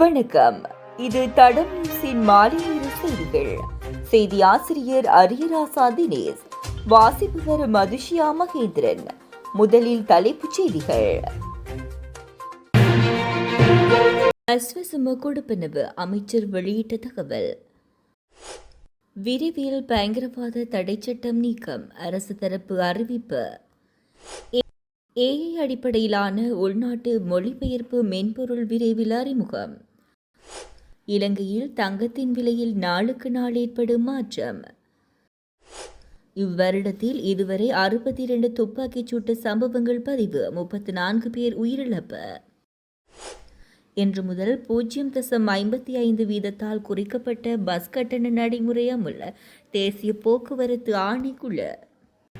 வணக்கம். இது தடம் மாலை செய்திகள். செய்தி ஆசிரியர் அரியராசா தினேஷ் வாசிப்பவர் மதுஷியா மகேந்திரன். முதலில் தலைப்புச் செய்திகள். அஸ்வசம கொடுப்பனவு அமைச்சர் வெளியிட்ட தகவல். விரைவில் பயங்கரவாத தடைச்சட்டம் நீக்கம் அரசு தரப்பு அறிவிப்பு. ஏஐ அடிப்படையிலான உள்நாட்டு மொழிபெயர்ப்பு மென்பொருள் விரைவில் அறிமுகம். இலங்கையில் தங்கத்தின் விலையில் நாளுக்கு நாள் ஏற்படும் மாற்றம். இவ்வருடத்தில் இதுவரை அறுபத்தி இரண்டு துப்பாக்கிச் சூட்டு சம்பவங்கள் பதிவு முப்பத்து நான்கு பேர் உயிரிழப்பு. இன்று முதல் பூஜ்ஜியம் தசம் ஐம்பத்தி ஐந்து வீதத்தால் குறைக்கப்பட்ட பஸ் கட்டண நடைமுறை அமுல் தேசிய போக்குவரத்து ஆணைக்குழு.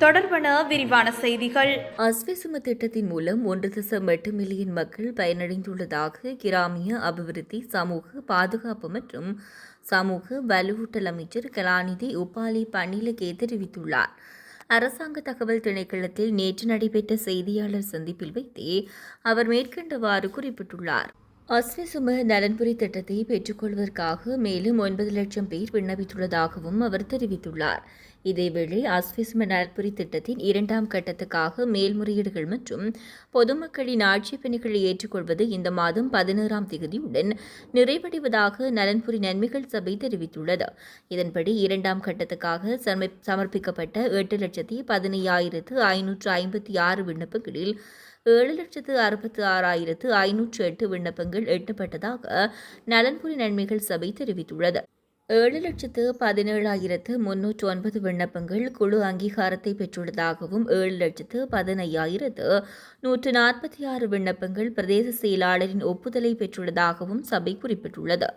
தொடர்பான விரிவான செய்திகள். அஸ்வசும திட்டத்தின் மூலம் ஒன்று தசம் எட்டு மில்லியன் மக்கள் பயனடைந்துள்ளதாக கிராமிய அபிவிருத்தி சமூக பாதுகாப்பு மற்றும் சமூக வலுவூட்டல் அமைச்சர் கலாநிதி உபாலி பன்னிலகே தெரிவித்துள்ளார். அரசாங்க தகவல் திணைக்களத்தில் நேற்று நடைபெற்ற செய்தியாளர் சந்திப்பில் வைத்தே அவர் மேற்கண்டவாறு குறிப்பிட்டுள்ளார். அஸ்வசும நலன்புரி திட்டத்தை பெற்றுக்கொள்வதற்காக மேலும் ஒன்பது லட்சம் பேர் விண்ணப்பித்துள்ளதாகவும் அவர் தெரிவித்துள்ளார். இதேவேளை அஸ்விஸ்ம நலன்புரி திட்டத்தின் இரண்டாம் கட்டத்துக்காக மேல்முறையீடுகள் மற்றும் பொதுமக்களின் ஆட்சி பணிகளை ஏற்றுக்கொள்வது இந்த மாதம் பதினோராம் தேதியுடன் நிறைவடைவதாக நலன்புரி நன்மைகள் சபை தெரிவித்துள்ளது. இதன்படி இரண்டாம் கட்டத்துக்காக சமர்ப்பிக்கப்பட்ட எட்டு லட்சத்தி பதினையாயிரத்து ஐநூற்று ஐம்பத்தி ஆறு விண்ணப்பங்களில் ஏழு லட்சத்து அறுபத்து ஆறாயிரத்து ஐநூற்று எட்டு விண்ணப்பங்கள் எட்டப்பட்டதாக நலன்புரி நன்மைகள் சபை தெரிவித்துள்ளது. ஏழு லட்சத்து பதினேழாயிரத்து முன்னூற்று ஒன்பது விண்ணப்பங்கள் குழு அங்கீகாரத்தை பெற்றுள்ளதாகவும் ஏழு லட்சத்து பதினையாயிரத்து நூற்று நாற்பத்தி ஆறு விண்ணப்பங்கள் பிரதேச செயலாளரின் ஒப்புதலை பெற்றுள்ளதாகவும் சபை குறிப்பிட்டுள்ளது.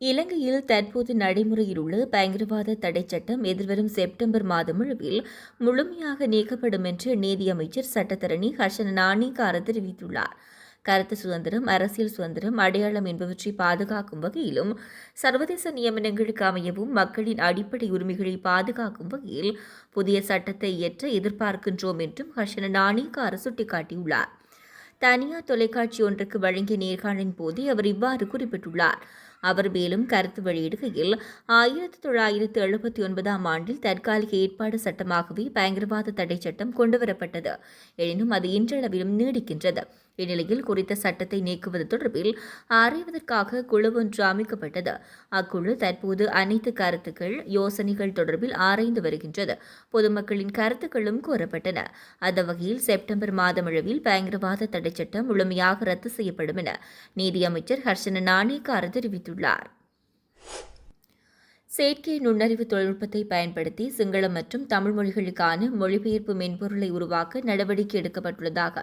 இலங்கையில் தற்போது நடைமுறையில் உள்ள பயங்கரவாத தடை சட்டம் எதிர்வரும் செப்டம்பர் மாதமளவில் முழுமையாக நீக்கப்படும் என்று நீதியமைச்சர் சட்டத்தரணி ஹர்ஷன் நாணிகார தெரிவித்துள்ளார். கருத்து சுதந்திரம் அரசியல் சுதந்திரம் அடையாளம் என்பவற்றை பாதுகாக்கும் வகையிலும் சர்வதேச நியமனங்களுக்கு அமையவும் மக்களின் அடிப்படை உரிமைகளை பாதுகாக்கும் வகையில் புதிய சட்டத்தை இயற்ற எதிர்பார்க்கின்றோம் என்றும் ஹர்ஷன நாணிகார சுட்டிக்காட்டியுள்ளார். தனியார் தொலைக்காட்சி ஒன்றுக்கு வழங்கிய நேர்காணலின் போது அவர் இவ்வாறு குறிப்பிட்டுள்ளார். அவர் மேலும் கருத்து வெளியிடுகையில் ஆயிரத்தி தொள்ளாயிரத்து எழுபத்தி ஒன்பதாம் ஆண்டில் தற்காலிக ஏற்பாடு சட்டமாகவே பயங்கரவாத தடை சட்டம் கொண்டுவரப்பட்டது. எனினும் அது இன்றளவிலும் நீடிக்கின்றது. இந்நிலையில் குறித்த சட்டத்தை நீக்குவது தொடர்பில் ஆராய்வதற்காக குழு ஒன்று அமைக்கப்பட்டது. அக்குழு தற்போது அனைத்து கருத்துக்கள் யோசனைகள் தொடர்பில் ஆராய்ந்து வருகின்றது. பொதுமக்களின் கருத்துக்களும் கோரப்பட்டன அந்த வகையில் செப்டம்பர் மாதமளவில் பயங்கரவாத தடை சட்டம் முழுமையாக ரத்து செய்யப்படும் என நீதியமைச்சர் ஹர்ஷன நாணேக்கார தெரிவித்துள்ளார். தெரிவித்துள்ளார் செயற்கை நுண்ணறிவு தொழில்நுட்பத்தை பயன்படுத்தி சிங்களம் மற்றும் தமிழ் மொழிகளுக்கான மொழிபெயர்ப்பு மென்பொருளை உருவாக்க நடவடிக்கை எடுக்கப்பட்டுள்ளதாக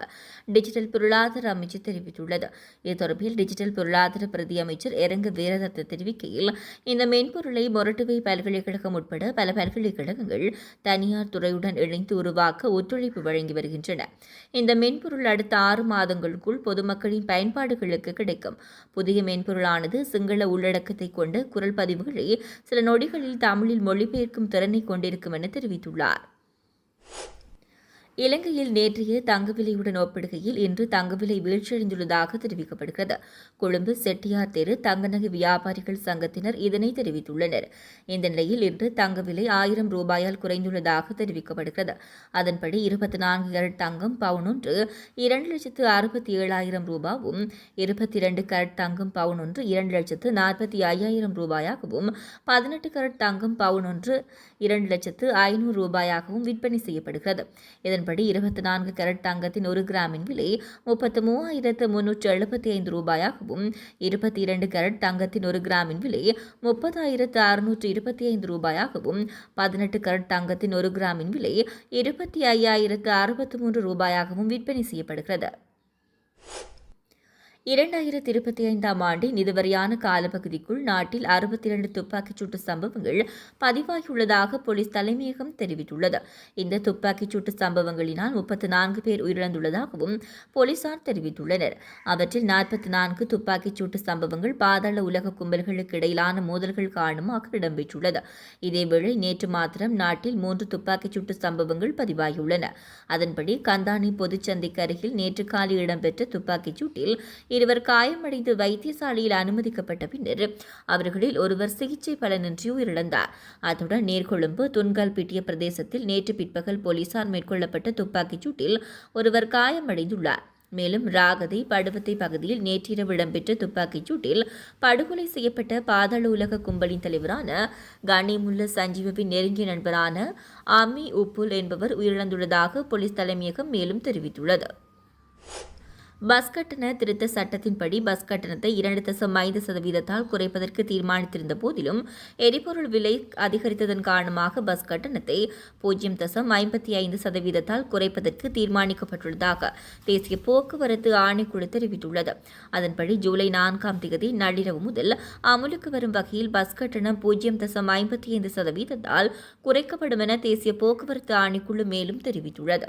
டிஜிட்டல் பொருளாதார அமைச்சர் தெரிவித்துள்ளது. இது தொடர்பில் டிஜிட்டல் பொருளாதார பிரதி அமைச்சர் இரங்க வீரதத்த தெரிவிக்கையில் இந்த மென்பொருளை மொரட்டுவை பல்கலைக்கழகம் உட்பட பல பல்கலைக்கழகங்கள் தனியார் துறையுடன் இணைந்து உருவாக்க ஒத்துழைப்பு வழங்கி வருகின்றன. இந்த மென்பொருள் அடுத்த ஆறு மாதங்களுக்குள் பொதுமக்களின் பயன்பாடுகளுக்கு கிடைக்கும். புதிய மென்பொருளானது சிங்கள உள்ளடக்கத்தை கொண்ட குரல் பதிவுகளை சில நொடிகளில் தமிழில் மொழிபெயர்க்கும் திறனை கொண்டிருக்கும் என தெரிவித்துள்ளார். இலங்கையில் நேற்றைய தங்க விலையுடன் ஒப்பிடுகையில் இன்று தங்க விலை வீழ்ச்சியடைந்துள்ளதாக தெரிவிக்கப்படுகிறது. கொழும்பு செட்டியார் தெரு தங்க நகை வியாபாரிகள் சங்கத்தினர் இதனை தெரிவித்துள்ளனர். இந்த நிலையில் இன்று தங்க விலை ஆயிரம் ரூபாயால் குறைந்துள்ளதாக தெரிவிக்கப்படுகிறது. அதன்படி இருபத்தி நான்கு கரட் தங்கம் பவுன் ஒன்று இரண்டு லட்சத்து அறுபத்தி ஏழாயிரம் ரூபாவும் இருபத்தி இரண்டு கரட் தங்கம் பவுன் ஒன்று இரண்டு லட்சத்து நாற்பத்தி ஐயாயிரம் ரூபாயாகவும் பதினெட்டு கரட் தங்கம் பவுன் ஒன்று இரண்டு லட்சத்து ஐநூறு ரூபாயாகவும் விற்பனை செய்யப்படுகிறது. அதன்படி இருபத்தி நான்கு கேரட் தங்கத்தின் ஒரு கிராமின் விலை முப்பத்து மூவாயிரத்து முன்னூற்று எழுபத்தி ஐந்து ரூபாயாகவும் இருபத்தி இரண்டு கேரட் தங்கத்தின் ஒரு கிராமின் விலை முப்பதாயிரத்து அறுநூற்று இருபத்தி ஐந்து ரூபாயாகவும் பதினெட்டு கேரட் தங்கத்தின் ஒரு கிராமின் விலை இருபத்தி ஐயாயிரத்து அறுபத்தி மூன்று ரூபாயாகவும் விற்பனை செய்யப்படுகிறது. இரண்டாயிரத்தி இருபத்தி ஐந்தாம் ஆண்டின் இதுவரையான காலப்பகுதிக்குள் நாட்டில் அறுபத்தி இரண்டு துப்பாக்கிச் சூட்டு சம்பவங்கள் பதிவாகியுள்ளதாக போலீஸ் தலைமையகம் தெரிவித்துள்ளது. இந்த துப்பாக்கிச் சூட்டு சம்பவங்களினால் முப்பத்தி நான்கு பேர் உயிரிழந்துள்ளதாகவும் போலீசார் தெரிவித்துள்ளனர். அவற்றில் நாற்பத்தி நான்கு துப்பாக்கிச் சூட்டு சம்பவங்கள் பாதாள உலக கும்பல்களுக்கு இடையிலான மோதல்கள் காரணமாக இடம்பெற்றுள்ளது. இதேவேளை நேற்று மாத்திரம் நாட்டில் மூன்று துப்பாக்கிச் சூட்டு சம்பவங்கள் பதிவாகியுள்ளன. அதன்படி கந்தானி பொதுச்சந்தைக்கு அருகில் நேற்று காலை இடம்பெற்ற துப்பாக்கிச் சூட்டில் இருவர் காயமடைந்து வைத்தியசாலையில் அனுமதிக்கப்பட்ட பின்னர் அவர்களில் ஒருவர் சிகிச்சை பலனின்றி உயிரிழந்தார். அத்துடன் நீர்கொழும்பு துன்கால்பிட்டிய பிரதேசத்தில் நேற்று பிற்பகல் போலீசார் மேற்கொள்ளப்பட்ட துப்பாக்கிச் சூட்டில் ஒருவர் காயமடைந்துள்ளார். மேலும் ராகதை படுவத்தை பகுதியில் நேற்றிரவு இடம்பெற்ற துப்பாக்கிச் சூட்டில் படுகொலை செய்யப்பட்ட பாதாள உலக கும்பலின் தலைவரான கனிமுல்ல சஞ்சீவவின் நெருங்கிய நண்பரான அமி உப்புல் என்பவர் உயிரிழந்துள்ளதாக போலீஸ் தலைமையகம் மேலும் தெரிவித்துள்ளது. பஸ் கட்டண திருத்த சட்டத்தின்படி பஸ் கட்டணத்தை இரண்டு தசம் ஐந்து சதவீதத்தால் குறைப்பதற்கு தீர்மானித்திருந்த போதிலும் எரிபொருள் விலை அதிகரித்ததன் காரணமாக பஸ் கட்டணத்தை பூஜ்ஜியம் தசம் ஐம்பத்தி ஐந்து சதவீதத்தால் குறைப்பதற்கு தீர்மானிக்கப்பட்டுள்ளதாக தேசிய போக்குவரத்து ஆணைக்குழு தெரிவித்துள்ளது. அதன்படி ஜூலை நான்காம் தேதி நள்ளிரவு முதல் அமலுக்கு வரும் வகையில் பஸ் கட்டணம் பூஜ்ஜியம் தசம் ஐம்பத்தி ஐந்து சதவீதத்தால் குறைக்கப்படும் என தேசிய போக்குவரத்து ஆணைக்குழு மேலும் தெரிவித்துள்ளது.